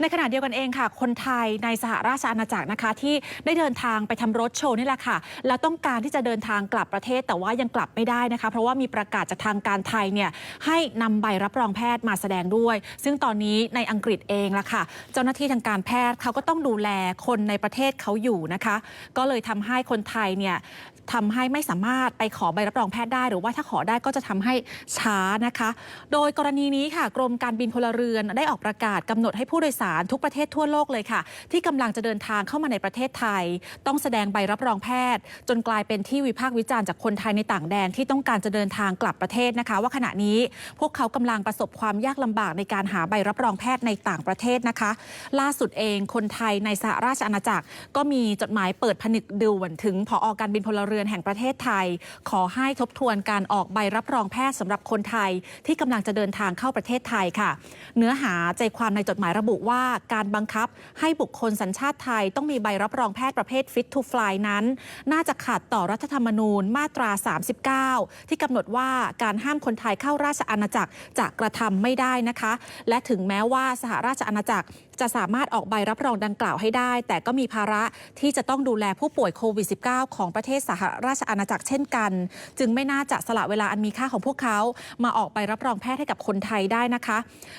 ในขณะเดียวกันเองค่ะ คนไทยในสหราชอาณาจักรนะคะ ที่ได้เดินทางไปทำรถโชว์นี่แหละค่ะ แล้วต้องการที่จะเดินทางกลับประเทศแต่ว่ายังกลับไม่ได้นะคะ เพราะว่ามีประกาศจากทางการไทยเนี่ยให้นำใบรับรองแพทย์มาแสดงด้วย ซึ่งตอนนี้ในอังกฤษเองละค่ะ เจ้าหน้าที่ทางการแพทย์เขาก็ต้องดูแลคนในประเทศเขาอยู่นะคะ ก็เลยทำให้คนไทยเนี่ย ทำให้ไม่สามารถไปขอใบรับรองแพทย์ได้ หรือว่าถ้าขอได้ก็จะทำให้ช้านะคะ โดยกรณีนี้ค่ะ กรมการบินพลเรือนได้ออกประกาศกำหนดให้ผู้โดยสารทุกประเทศทั่วโลกเลยค่ะ ที่กำลังจะเดินทางเข้ามาในประเทศไทย ต้องแสดงใบรับรองแพทย์ จนกลายเป็นที่วิพากษ์วิจารณ์จากคนไทยในต่างแดนที่ต้องการจะเดินทางกลับประเทศนะคะ ว่าขณะนี้พวกเขากำลังประสบความยากลำบากในการหาใบรับรองแพทย์ในต่างประเทศนะคะ ล่าสุดเองคนไทยในสหราชอาณาจักร ก็มีจดหมายเปิดผนึกด่วนถึงผอการบินพลเรือนแห่งประเทศไทย ขอให้ทบทวนการออกใบรับรองแพทย์สำหรับคนไทย ที่กำลังจะเดินทางเข้าประเทศไทยค่ะ เนื้อหาใจความในจดหมายระบุว่าการบังคับให้บุคคลสัญชาติไทย ต้องมีใบรับรองแพทย์ประเภท Fit to Fly นั้น น่าจะขัดต่อรัฐธรรมนูญมาตรา 39 ที่กำหนดว่าการห้ามคนไทยเข้าราชอาณาจักรจะกระทำไม่ได้นะคะ และถึงแม้ว่าสหราชอาณาจักร จะสามารถออกใบรับรองดังกล่าวให้ได้ แต่ก็มีภาระที่จะต้องดูแลผู้ป่วยโควิด -19 ของประเทศสหราชอาณาจักรเช่นกัน จึงไม่น่าจะสละเวลาอันมีค่าของพวกเขา มาออกใบรับรองแพทย์ให้กับคนไทยได้นะคะ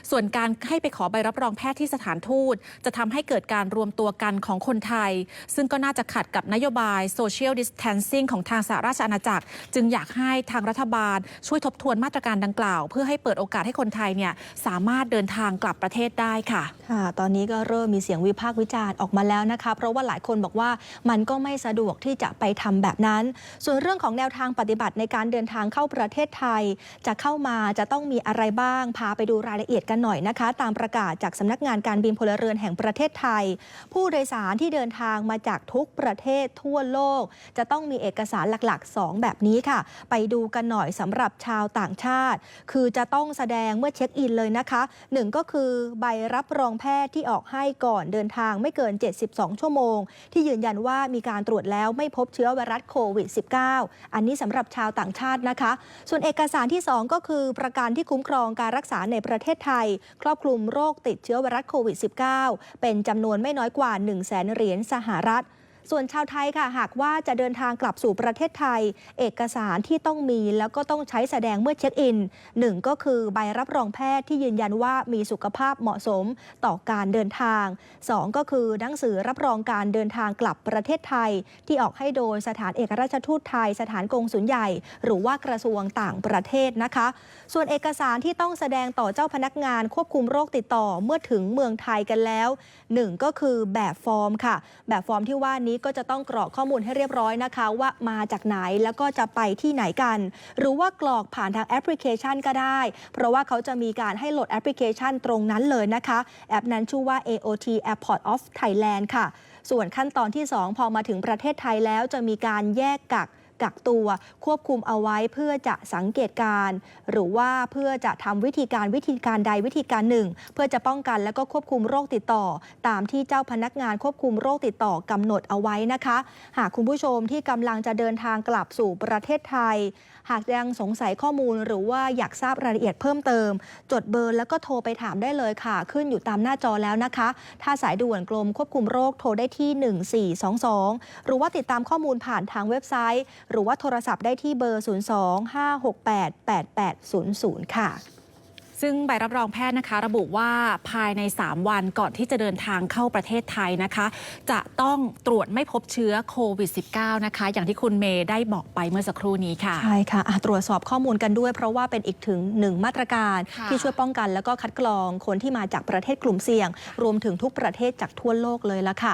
ส่วนการให้ไปขอใบรับรองแพทย์ที่สถานทูต จะทำให้เกิดการรวมตัวกันของคนไทย ซึ่งก็น่าจะขัดกับนโยบาย social distancing ของทางสหราชอาณาจักร จึงอยากให้ทางรัฐบาล ช่วยทบทวนมาตรการดังกล่าว เพื่อให้เปิดโอกาสให้คนไทยเนี่ยสามารถเดินทางกลับประเทศได้ค่ะค่ะตอนนี้ก็เริ่มมีเสียงวิพากษ์วิจารณ์ออกมาแล้วนะคะ เพราะว่าหลายคนบอกว่ามันก็ไม่สะดวกที่จะไปทำแบบนั้น ส่วนเรื่องของแนวทางปฏิบัติในการเดินทางเข้าประเทศไทย จะเข้ามาจะต้องมีอะไรบ้าง พาไปดูรายละเอียดกันหน่อยนะคะ ตามประกาศจากสำนักงานการบินพลเรือนแห่งประเทศไทย ผู้โดยสารที่เดินทางมาจากทุกประเทศทั่วโลก จะต้องมีเอกสารหลัก ๆ 2 แบบนี้ค่ะ ไปดูกันหน่อยสำหรับชาวต่างชาติ คือจะต้องแสดงเมื่อเช็คอินเลยนะคะหนึ่งก็คือใบรับรองแพทย์ที่ออกให้ก่อนเดินทางไม่เกิน 72 ชั่วโมง ที่ยืนยันว่ามีการตรวจแล้วไม่พบเชื้อไวรัสโควิด -19 อันนี้สำหรับชาวต่างชาตินะคะ ส่วนเอกสารที่ 2 ก็คือประกันที่คุ้มครองการรักษาในประเทศไทย ครอบคลุมโรคติดเชื้อไวรัสโควิด -19 เป็นจำนวนไม่น้อยกว่า 1 0 0 0 0แสนเหรียญสหรัฐ ส่วนชาวไทยค่ะ หากว่าจะเดินทางกลับสู่ประเทศไทย เอกสารที่ต้องมีแล้วก็ต้องใช้แสดงเมื่อเช็คอินหนึ่งก็คือใบรับรองแพทย์ที่ยืนยันว่ามีสุขภาพเหมาะสมต่อการเดินทางสองก็คือหนังสือรับรองการเดินทางกลับประเทศไทย ที่ออกให้โดยสถานเอกราชทูตไทย สถานกงสุลใหญ่ หรือว่ากระทรวงต่างประเทศนะคะ ส่วนเอกสารที่ต้องแสดงต่อเจ้าพนักงานควบคุมโรคติดต่อเมื่อถึงเมืองไทยกันแล้วหนึ่งก็คือแบบฟอร์มค่ะ แบบฟอร์มที่ว่านี้ก็จะต้องกรอกข้อมูลให้เรียบร้อยนะคะ ว่ามาจากไหนแล้วก็จะไปที่ไหนกัน หรือว่ากรอกผ่านทางแอปพลิเคชันก็ได้ เพราะว่าเขาจะมีการให้โหลดแอปพลิเคชันตรงนั้นเลยนะคะ แอปนั้นชื่อว่า AOT Airport of Thailand ค่ะ ส่วนขั้นตอนที่ 2 พอมาถึงประเทศไทยแล้วจะมีการแยกกัก กักตัวควบคุมเอาไว้เพื่อจะสังเกตการ์หรือว่าเพื่อจะทำวิธีการวิธีการใดวิธีการหนึ่ง เพื่อจะป้องกันและก็ควบคุมโรคติดต่อ ตามที่เจ้าพนักงานควบคุมโรคติดต่อกำหนดเอาไว้นะคะ หากคุณผู้ชมที่กำลังจะเดินทางกลับสู่ประเทศไทย หากยังสงสัยข้อมูลหรือว่าอยากทราบรายละเอียดเพิ่มเติม จดเบอร์แล้วก็โทรไปถามได้เลยค่ะ ขึ้นอยู่ตามหน้าจอแล้วนะคะ ถ้าสายด่วนกรมควบคุมโรคโทรได้ที่ 1422 หรือว่าติดตามข้อมูลผ่านทางเว็บไซต์หรือว่าโทรศัพท์ได้ที่เบอร์ 02-568-8800 ค่ะซึ่งใบรับรองแพทย์นะคะ ระบุว่าภายใน 3 วันก่อนที่จะเดินทางเข้าประเทศไทยนะคะ จะต้องตรวจไม่พบเชื้อโควิด -19 นะคะ อย่างที่คุณเมย์ได้บอกไปเมื่อสักครู่นี้ค่ะ ใช่ค่ะอะตรวจสอบข้อมูลกันด้วยเพราะว่าเป็นอีกถึงหนึ่งมาตรการค่ะที่ช่วยป้องกันแล้วก็คัดกรองคนที่มาจากประเทศกลุ่มเสี่ยง รวมถึงทุกประเทศจากทั่วโลกเลยละค่ะ